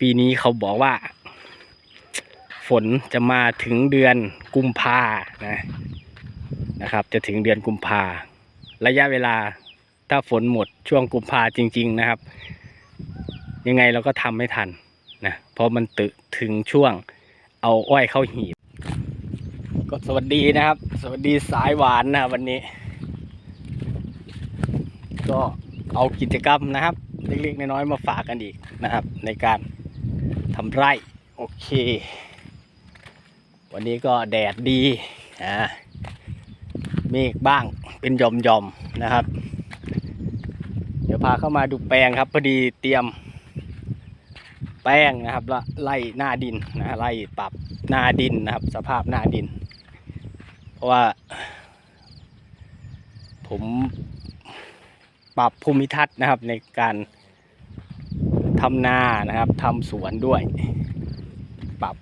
ปีนี้เขาบอกว่า ฝนจะมาถึงเดือนกุมภานะนะครับ จะถึงเดือนกุมภาระยะเวลาถ้าฝนหมดช่วงกุมภาจริง ๆนะครับ ยังไงเราก็ทำไม่ทันนะเพราะมันตึถึงช่วงเอาอ้อยเข้าหีบ ก็สวัสดีนะครับ สวัสดีสายหวานนะวันนี้ ก็เอากิจกรรมนะครับ เล็กๆน้อยๆมาฝากกันอีกนะครับ ในการำไร่โอเค วันนี้ก็แดดดีอ่าเมฆบ้างเป็นหย่อมนะครับ เดี๋ยวพาเข้ามาดูแปลงครับพอดีเตรียม แป้งนะครับล้วไล่หน้าดินนะไล่ปรับหน้าดินนะครับ สภาพหน้าดิน เพราะว่า ผมปรับภูมิทัศน์นะครับในการ ทำนานะครับทำสวนด้วย ปรับ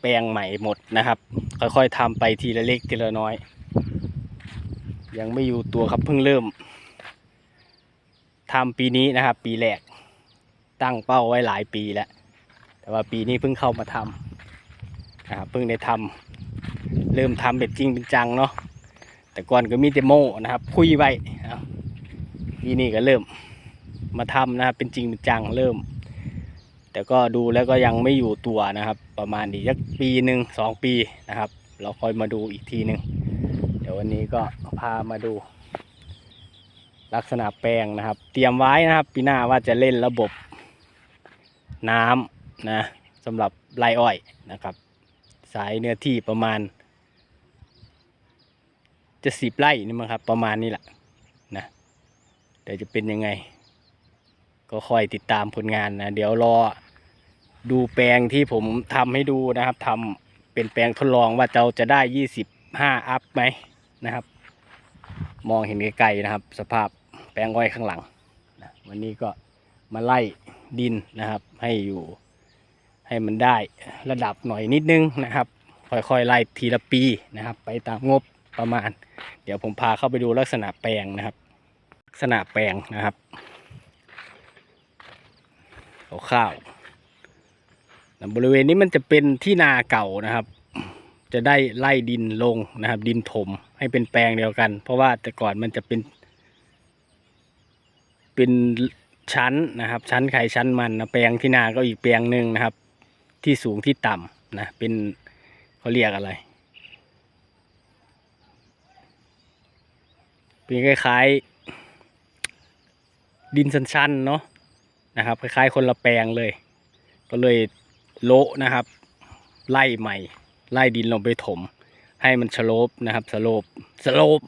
แปลงใหม่หมดนะครับ ค่อยๆทำไปทีละเล็กทีละน้อย ยังไม่อยู่ตัวครับเพิ่งเริ่มทำปีนี้นะครับ ปีแรกตั้งเป้าไว้หลายปีแล้ว แต่ว่าปีนี้เพิ่งเข้ามาทำนะครับเพิ่งได้ทำเริ่มทำแบบจริงเป็นจังเนาะแต่ก่อนก็มีแต่โมนะครับ คุยไว้นะครับปีนี้ก็เริ่ม มาทำนะครับ เป็นจริงเป็นจังเริ่ม แต่ก็ดูแล้วก็ยังไม่อยู่ตัวนะครับ ประมาณอีกสักปีหนึ่งสองปีนะครับ เราค่อยมาดูอีกทีหนึ่งเดี๋ยววันนี้ก็พามาดู ลักษณะแปลงนะครับ เตรียมไว้นะครับปีหน้าว่าจะเล่นระบบน้ำนะสำหรับไรอ้อยนะครับ สายเนื้อที่ประมาณ จะสิบไร่นี่มั้งครับ ประมาณนี้แหละนะเดี๋ยวจะเป็นยังไง ก็คอยติดตามผลงานนะ เดี๋ยวรอดูแปลงที่ผมทำให้ดูนะครับทำเป็นแปลงทดลองว่าเราจะได้ยี่สิบห้าอัพไหมนะครับ มองเห็นไกลๆนะครับ สภาพแปลงอ้อยข้างหลังนะวันนี้ก็มาไล่ดินนะครับ ให้อยู่ให้มันได้ระดับหน่อยนิดนึงนะครับ ค่อยๆไล่ทีละปีนะครับ ไปตามงบประมาณ เดี๋ยวผมพาเข้าไปดูลักษณะแปลงนะครับ ลักษณะแปลงนะครับ ข้าวบริเวณนี้มันจะเป็นที่นาเก่านะครับ จะได้ไล่ดินลงนะครับ ดินถมให้เป็นแปลงเดียวกัน เพราะว่าแต่ก่อนมันจะเป็น เป็นชั้นนะครับ ชั้นไข่ชั้นมันนะแปลงที่นาก็อีกแปลงหนึ่งนะครับ ที่สูงที่ต่ำนะเป็นเขาเรียกอะไรเป็นคล้ายๆดินชันๆเนาะ นะครับ คล้ายๆ คนละแปลงเลย ก็เลยโละนะครับ ไล่ใหม่ ไล่ดินลงไปถม ให้มันสโลปนะครับสโลปสโลป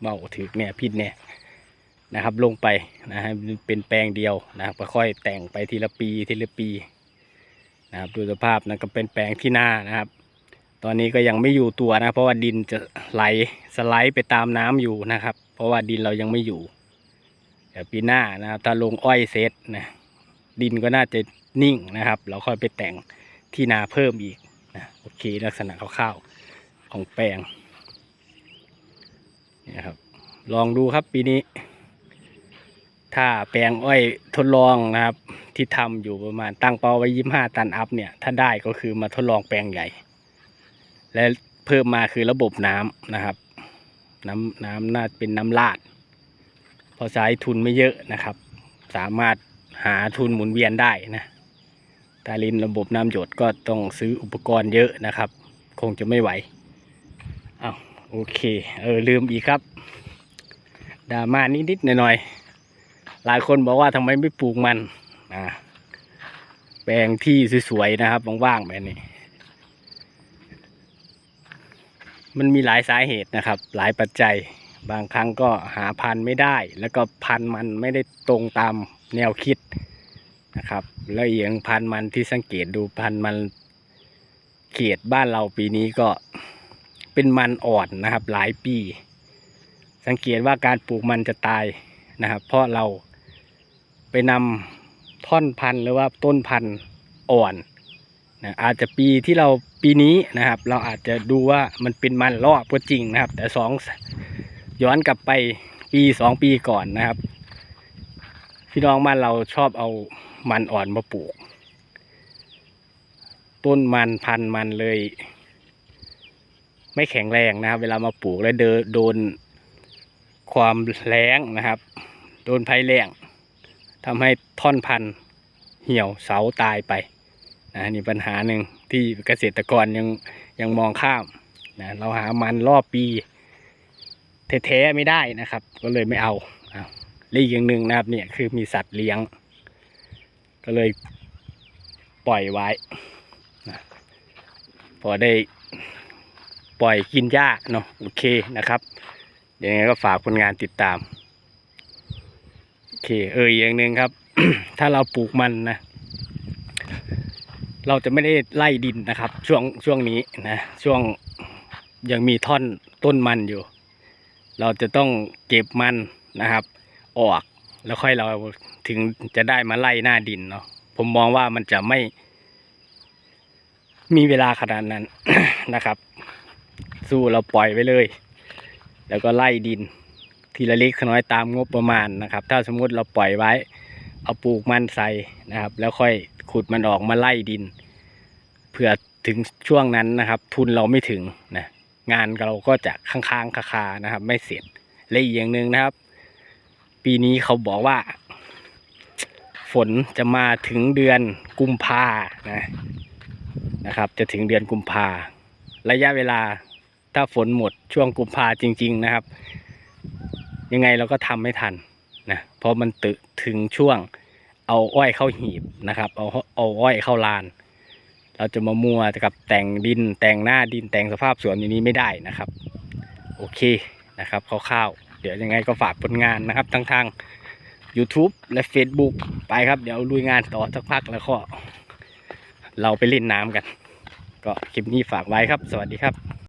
เบาถือเนี่ยพิษเนี่ยนะครับ ลงไปนะฮะเป็นแปลงเดียวนะครับค่อยแต่งไปทีละปีทีละปีนะครับดูสภาพนะก็เป็นแปลงที่หน้านะครับ ตอนนี้ก็ยังไม่อยู่ตัวนะ เพราะว่าดินจะไหลสไลด์ไปตามน้ำอยู่นะครับ เพราะว่าดินเรายังไม่อยู่เดี๋ยวปีหน้านะครับถ้าลงอ้อยเซตนะ ดินก็น่าจะนิ่งนะครับเราค่อยไปแต่งที่นาเพิ่มอีกนะโอเคลักษณะคร่าวๆของแปลงนะครับลองดูครับปีนี้ ถ้าแปลงอ้อยทดลองนะครับ ที่ทำอยู่ประมาณตั้งเป้าไว้ยี่ห้าตันอัพเนี่ย ถ้าได้ก็คือมาทดลองแปลงใหญ่ และเพิ่มมาคือระบบน้ำนะครับ น้ำน้ำน่าเป็นน้ำลาด พอใช้ทุนไม่เยอะนะครับ สามารถ หาทุนหมุนเวียนได้นะถ้าลินระบบน้ำหยดก็ต้องซื้ออุปกรณ์เยอะนะครับ คงจะไม่ไหวเอาโอเคเออลืมอีกครับดราม่านิดๆหน่อยๆหลายคนบอกว่าทำไมไม่ปลูกมันอ่าแปลงที่สวยๆนะครับว่างๆแบบนี้ มันมีหลายสาเหตุนะครับ หลายปัจจัย บางครั้งก็หาพันธุ์ไม่ได้ แล้วก็พันธุ์มันไม่ได้ตรงตามแนวคิดนะครับ แล้วอีกอย่างพันธุ์มันที่สังเกตดูพันธุ์มันเขตบ้านเราปีนี้ก็เป็นมันอ่อนนะครับ หลายปี สังเกตว่าการปลูกมันจะตายนะครับ เพราะเราไปนำท่อนพันธุ์หรือว่าต้นพันธุ์อ่อนนะอาจจะปีที่เราปีนี้นะครับ เราอาจจะดูว่ามันเป็นมันรอบก็จริงนะครับ แต่สอง ย้อนกลับไปปีสองปีก่อนนะครับ พี่น้องบ้านเราชอบเอามันอ่อนมาปลูก ต้นมันพันมันเลย ไม่แข็งแรงนะครับ เวลามาปลูกแล้วเดนโดนความแรงนะครับ โดนภัยแรงทำให้ท่อนพันเหี่ยวเสาตายไปนะนี่ปัญหาหนึ่งที่เกษตรกรยังยังมองข้ามนะเราหามันรอบปี แท้ๆไม่ได้นะครับ ก็เลยไม่เอาเอาและอีกอย่างหนึ่งนะครับ เนี่ยคือมีสัตว์เลี้ยง ก็เลยปล่อยไว้นะพอได้ปล่อยกินหญ้าเนาะโอเคนะครับยังไงก็ฝากผลงานติดตาม โอเค เอออีกอย่างหนึ่งครับ ถ้าเราปลูกมันนะ เราจะไม่ได้ไล่ดินนะครับ ช่วงช่วงนี้นะ ช่วงยังมีท่อนต้นมันอยู่ เราจะต้องเก็บมันนะครับ ออกแล้วค่อยเราถึงจะได้มาไล่หน้าดินเนาะผมมองว่ามันจะไม่ มีเวลาขนาดนั้นนะครับ สู้เราปล่อยไว้เลย แล้วก็ไล่ดิน ทีละเล็กน้อยตามงบประมาณนะครับ ถ้าสมมุติเราปล่อยไว้ เอาปลูกมันใส่นะครับ แล้วค่อยขุดมันออกมาไล่ดินเพื่อถึงช่วงนั้นนะครับ ทุนเราไม่ถึงนะ งานเราก็จะค้างๆคาๆนะครับ ไม่เสร็จและอีกอย่างหนึ่งนะครับ ปีนี้เขาบอกว่า ฝนจะมาถึงเดือนกุมภานะนะครับ จะถึงเดือนกุมภาระยะเวลาถ้าฝนหมดช่วงกุมภาจริง ๆนะครับ ยังไงเราก็ทำไม่ทันนะเพราะมันตึถึงช่วงเอาอ้อยเข้าหีบนะครับ เอาเอาอ้อยเข้าลาน เราจะมามัวกับแต่งดินแต่งหน้าดินแต่งสภาพสวนอย่างนี้ไม่ได้นะครับ โอเคนะครับคร่าวๆเดี๋ยวยังไงก็ฝากผลงานนะครับทั้งทาง YouTube และ Facebook ไปครับเดี๋ยวลุยงานต่อสักพักแล้วก็ เราไปเล่นน้ำกัน ก็คลิปนี้ฝากไว้ครับ สวัสดีครับ